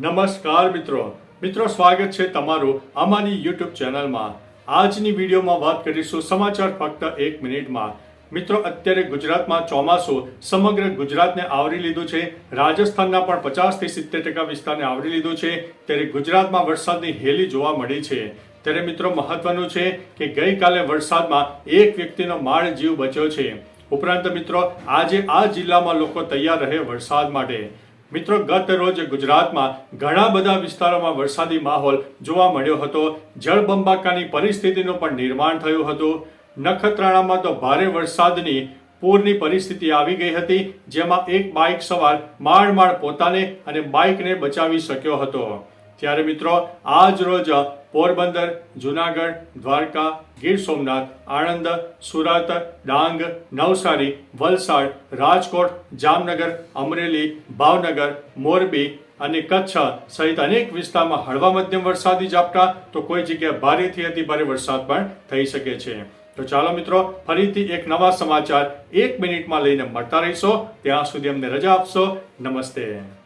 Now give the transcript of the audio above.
નમસ્કાર મિત્રો. મિત્રો, સ્વાગત છે તમારું અમારી યુટ્યુબ ચેનલમાં. આજની વિડીયોમાં વાત કરીશું સમાચાર ફક્ત એક મિનિટમાં. મિત્રો, અત્યારે ગુજરાતમાં ચોમાસું સમગ્ર ગુજરાતને આવરી લીધું છે. રાજસ્થાનના પણ પચાસથી સિત્તેર ટકા વિસ્તારને આવરી લીધું છે. ત્યારે ગુજરાતમાં વરસાદની હેલી જોવા મળી છે. ત્યારે મિત્રો, મહત્વનું છે કે ગઈકાલે વરસાદમાં એક વ્યક્તિનો માળ જીવ બચ્યો છે. ઉપરાંત મિત્રો, આજે આ જિલ્લામાં લોકો તૈયાર રહે વરસાદ માટે. મિત્રો, ગત રોજ ગુજરાતમાં ઘણા બધા વિસ્તારોમાં વરસાદી માહોલ જોવા મળ્યો હતો. જળબંબાકાની પરિસ્થિતિનું પણ નિર્માણ થયું હતું. નખત્રાણામાં તો ભારે વરસાદની પૂરની પરિસ્થિતિ આવી ગઈ હતી, જેમાં એક બાઇક સવાર માળ માળ પોતાને અને બાઇકને બચાવી શક્યો હતો. ત્યારે મિત્રો, આજ રોજ પોરબંદર, જુનાગઢ, દ્વારકા, ગીર સોમનાથ, આણંદ, સુરત, ડાંગ, નવસારી, વલસાડ, રાજકોટ, જામનગર, અમરેલી, ભાવનગર, મોરબી અને કચ્છ સહિત અનેક વિસ્તારમાં હળવા મધ્યમ વરસાદી ઝાપટા, તો કોઈ જગ્યાએ ભારેથી અતિ ભારે વરસાદ પણ થઈ શકે છે. તો ચાલો મિત્રો, ફરીથી એક નવા સમાચાર એક મિનિટમાં લઈને મળતા રહીશો. ત્યાં સુધી અમને રજા આપશો. નમસ્તે.